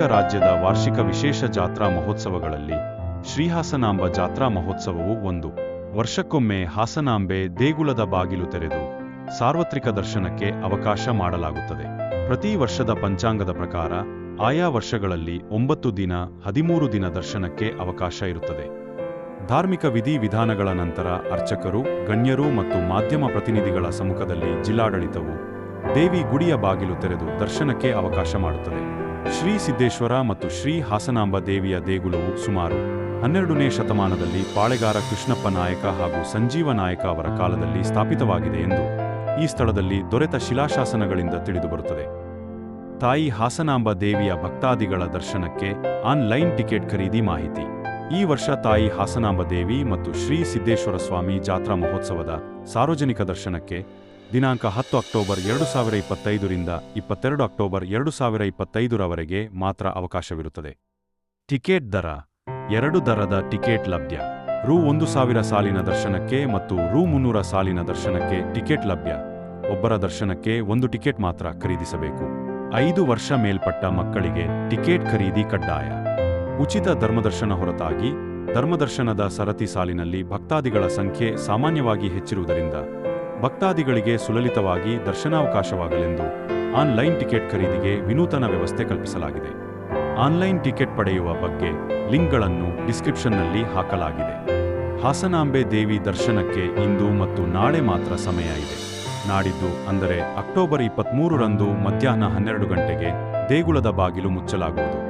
ವಾರ್ಷಿಕ ವಿಶೇಷ ಜಾತ್ರಾ ಮಹೋತ್ಸವಗಳಲ್ಲಿ ಶ್ರೀಹಾಸನಾಂಬ ಜಾತ್ರಾ ಮಹೋತ್ಸವವು ಒಂದು. ವರ್ಷಕ್ಕೊಮ್ಮೆ ಹಾಸನಾಂಬೆ ದೇಗುಲದ ಬಾಗಿಲು ತೆರೆದು ಸಾರ್ವತ್ರಿಕ ದರ್ಶನಕ್ಕೆ ಅವಕಾಶ ಮಾಡಲಾಗುತ್ತದೆ. ಪ್ರತಿ ವರ್ಷದ ಪಂಚಾಂಗದ ಪ್ರಕಾರ ಆಯಾ ವರ್ಷಗಳಲ್ಲಿ ಒಂಬತ್ತು ದಿನ, ಹದಿಮೂರು ದಿನ ದರ್ಶನಕ್ಕೆ ಅವಕಾಶ ಇರುತ್ತದೆ. ಧಾರ್ಮಿಕ ವಿಧಿ ವಿಧಾನಗಳ ನಂತರ ಅರ್ಚಕರು, ಗಣ್ಯರು ಮತ್ತು ಮಾಧ್ಯಮ ಪ್ರತಿನಿಧಿಗಳ ಸಮ್ಮುಖದಲ್ಲಿ ಜಿಲ್ಲಾಡಳಿತವು ದೇವಿ ಗುಡಿಯ ಬಾಗಿಲು ತೆರೆದು ದರ್ಶನಕ್ಕೆ ಅವಕಾಶ ಮಾಡುತ್ತದೆ. ಶ್ರೀ ಸಿದ್ದೇಶ್ವರ ಮತ್ತು ಶ್ರೀ ಹಾಸನಾಂಬ ದೇವಿಯ ದೇಗುಲವು ಸುಮಾರು ಹನ್ನೆರಡನೇ ಶತಮಾನದಲ್ಲಿ ಪಾಳೆಗಾರ ಕೃಷ್ಣಪ್ಪ ನಾಯಕ ಹಾಗೂ ಸಂಜೀವ ನಾಯಕ ಅವರ ಕಾಲದಲ್ಲಿ ಸ್ಥಾಪಿತವಾಗಿದೆ ಎಂದು ಈ ಸ್ಥಳದಲ್ಲಿ ದೊರೆತ ಶಿಲಾಶಾಸನಗಳಿಂದ ತಿಳಿದುಬರುತ್ತದೆ. ತಾಯಿ ಹಾಸನಾಂಬ ದೇವಿಯ ಭಕ್ತಾದಿಗಳ ದರ್ಶನಕ್ಕೆ ಆನ್ಲೈನ್ ಟಿಕೆಟ್ ಖರೀದಿ ಮಾಹಿತಿ. ಈ ವರ್ಷ ತಾಯಿ ಹಾಸನಾಂಬ ದೇವಿ ಮತ್ತು ಶ್ರೀ ಸಿದ್ದೇಶ್ವರ ಸ್ವಾಮಿ ಜಾತ್ರಾ ಮಹೋತ್ಸವದ ಸಾರ್ವಜನಿಕ ದರ್ಶನಕ್ಕೆ ದಿನಾಂಕ ಹತ್ತು ಅಕ್ಟೋಬರ್ ಎರಡು ಸಾವಿರ ಇಪ್ಪತ್ತೈದರಿಂದ ಇಪ್ಪತ್ತೆರಡು ಅಕ್ಟೋಬರ್ ಎರಡು ಸಾವಿರ ಇಪ್ಪತ್ತೈದರವರೆಗೆ ಮಾತ್ರ ಅವಕಾಶವಿರುತ್ತದೆ. ಟಿಕೆಟ್ ದರ, ಎರಡು ದರದ ಟಿಕೆಟ್ ಲಭ್ಯ, ರು ಒಂದು ಸಾವಿರ ಸಾಲಿನ ದರ್ಶನಕ್ಕೆ ಮತ್ತು ರು ಮುನ್ನೂರ ಸಾಲಿನ ದರ್ಶನಕ್ಕೆ ಟಿಕೆಟ್ ಲಭ್ಯ, ಒಬ್ಬರ ದರ್ಶನಕ್ಕೆ ಒಂದು ಟಿಕೆಟ್ ಮಾತ್ರ ಖರೀದಿಸಬೇಕು. ಐದು ವರ್ಷ ಮೇಲ್ಪಟ್ಟ ಮಕ್ಕಳಿಗೆ ಟಿಕೆಟ್ ಖರೀದಿ ಕಡ್ಡಾಯ. ಉಚಿತ ಧರ್ಮದರ್ಶನ ಹೊರತಾಗಿ, ಧರ್ಮದರ್ಶನದ ಸರತಿ ಸಾಲಿನಲ್ಲಿ ಭಕ್ತಾದಿಗಳ ಸಂಖ್ಯೆ ಸಾಮಾನ್ಯವಾಗಿ ಹೆಚ್ಚಿರುವುದರಿಂದ ಭಕ್ತಾದಿಗಳಿಗೆ ಸುಲಲಿತವಾಗಿ ದರ್ಶನಾವಕಾಶವಾಗಲೆಂದು ಆನ್ಲೈನ್ ಟಿಕೆಟ್ ಖರೀದಿಗೆ ವಿನೂತನ ವ್ಯವಸ್ಥೆ ಕಲ್ಪಿಸಲಾಗಿದೆ. ಆನ್ಲೈನ್ ಟಿಕೆಟ್ ಪಡೆಯುವ ಬಗ್ಗೆ ಲಿಂಕ್ಗಳನ್ನು ಡಿಸ್ಕ್ರಿಪ್ಷನ್ನಲ್ಲಿ ಹಾಕಲಾಗಿದೆ. ಹಾಸನಾಂಬೆ ದೇವಿ ದರ್ಶನಕ್ಕೆ ಇಂದು ಮತ್ತು ನಾಳೆ ಮಾತ್ರ ಸಮಯ ಇದೆ. ನಾಡಿದ್ದು ಅಂದರೆ ಅಕ್ಟೋಬರ್ ಇಪ್ಪತ್ತ್ಮೂರರಂದು ಮಧ್ಯಾಹ್ನ ಹನ್ನೆರಡು ಗಂಟೆಗೆ ದೇಗುಲದ ಬಾಗಿಲು ಮುಚ್ಚಲಾಗುವುದು.